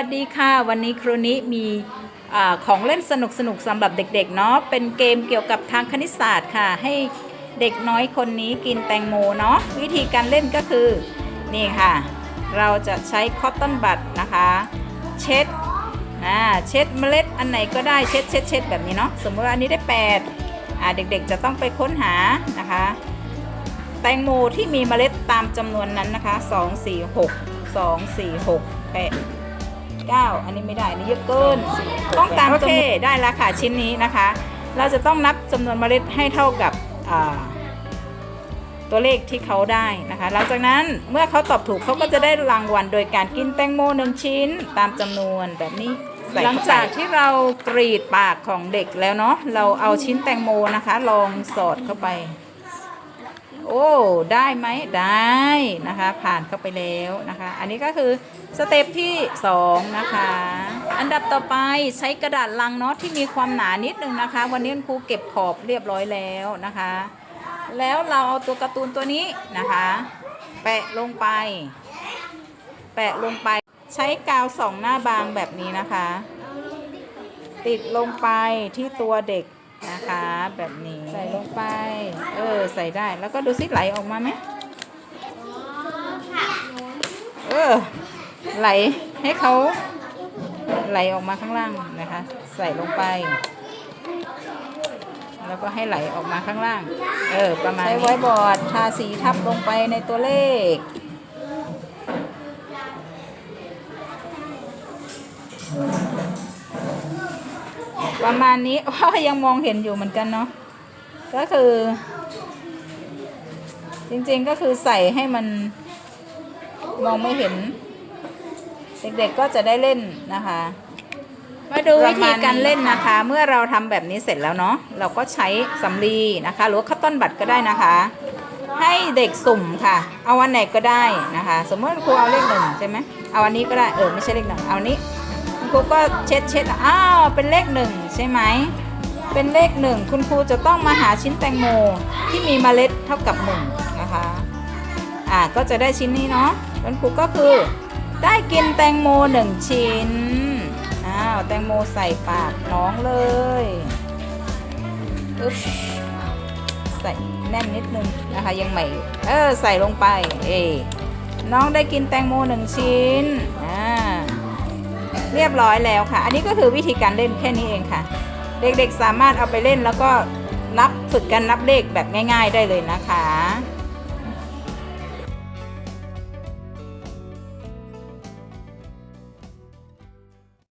วัสดีค่ะ วันนี้ครูนิมีอของเล่นสนุกสนุกๆสำหรับเด็กๆเนาะเป็นเกมเกี่ยวกับทางคณิตศาสตร์ค่ะ ให้เด็กน้อยคนนี้กินแตงโมเนาะวิธีการเล่นก็คือนี่ค่ะ เราจะใช้คอตตอนบัดนะคะ เช็ดนะเช็ดเมล็ดอันไหนก็ได้เช็ดเช็ดเช็ดแบบนี้เนาะสมมติว่าอันนี้ได้8อ่าเด็กๆจะต้องไปค้นหานะคะ แตงโมที่มีเมล็ดตามจำนวนนั้นนะคะ 2 4 6 2 4 6 8 9 อันนี้ไม่ได้อันนี้เยอะเกิน ต้องตามโอเคได้แล้วค่ะชิ้นนี้นะคะ เราจะต้องนับจำนวนเมล็ดให้เท่ากับอ่าตัวเลขที่เขาได้นะคะ หลังจากนั้นเมื่อเขาตอบถูกเขาก็จะได้รางวัลโดยการกินแตงโมหนึ่งชิ้น ตามจำนวนแบบนี้หลังจากที่เรากรีดปากของเด็กแล้วเนาะเราเอาชิ้นแตงโมนะคะ ลองสอดเข้าไป โอ้ได้ไหมได้นะคะ ผ่านเข้าไปแล้วนะคะ อันนี้ก็คือสเต็ปที่ 2 นะคะ อันดับต่อไปใช้กระดาษลังเนาะที่มีความหนานิดนึงนะคะ วันนี้คุณครูเก็บขอบเรียบร้อยแล้วนะคะ แล้วเราเอาตัวการ์ตูนตัวนี้นะคะ แปะลงไป แปะลงไปใช้กาวสองหน้าบางแบบนี้นะคะ ติดลงไปที่ตัวเด็ก นะคะ แบบนี้ใส่ลงไป เออ ใส่ได้แล้วก็ดูซิไหลออกมาไหมเออ ไหลให้เขาไหลออกมาข้างล่างนะคะ ใส่ลงไป แล้วก็ให้ไหลออกมาข้างล่าง เออ ประมาณใช้ไว้บอร์ดทาสีทับลงไปในตัวเลข ประมาณนี้เพราะยังมองเห็นอยู่เหมือนกันเนาะก็คือ จริงๆก็คือใส่ให้มันมองไม่เห็น เด็กๆก็จะได้เล่นนะคะ มาดูวิธีการเล่นนะคะ เมื่อเราทำแบบนี้เสร็จแล้วเนาะเราก็ใช้สำลีนะคะ หรือว่าคัตตอนบัตรก็ได้นะคะ ให้เด็กสุ่มค่ะ เอาวันไหนก็ได้นะคะ สมมติครูเอาเลขหนึ่งใช่ไหมเอาอันนี้ก็ได้เออไม่ใช่เลขหนึ่งเอาอันนี้ ครูก็เช็ดเช็ดอ้าวเป็นเลขหนึ่งใช่ไหมเป็นเลขหนึ่งคุณครูจะต้องมาหาชิ้นแตงโมที่มีเมล็ดเท่ากับหนึ่งนะคะอ่าก็จะได้ชิ้นนี้เนาะคุณครูก็คือได้กินแตงโมหนึ่งชิ้นอ้าวแตงโมใส่ปากน้องเลยอึ๊บใส่แน่นนิดนึงนะคะยังใหม่อยู่เออใส่ลงไปเอน้องได้กินแตงโมหนึ่งชิ้นอ่า ยบร้อยแล้วค่ะ อันนี้ก็คือวิธีการเล่นแค่นี้เองค่ะ เด็กๆสามารถเอาไปเล่นแล้วก็นับฝึกกันนับเลขแบบง่าย ๆ ได้เลยนะคะ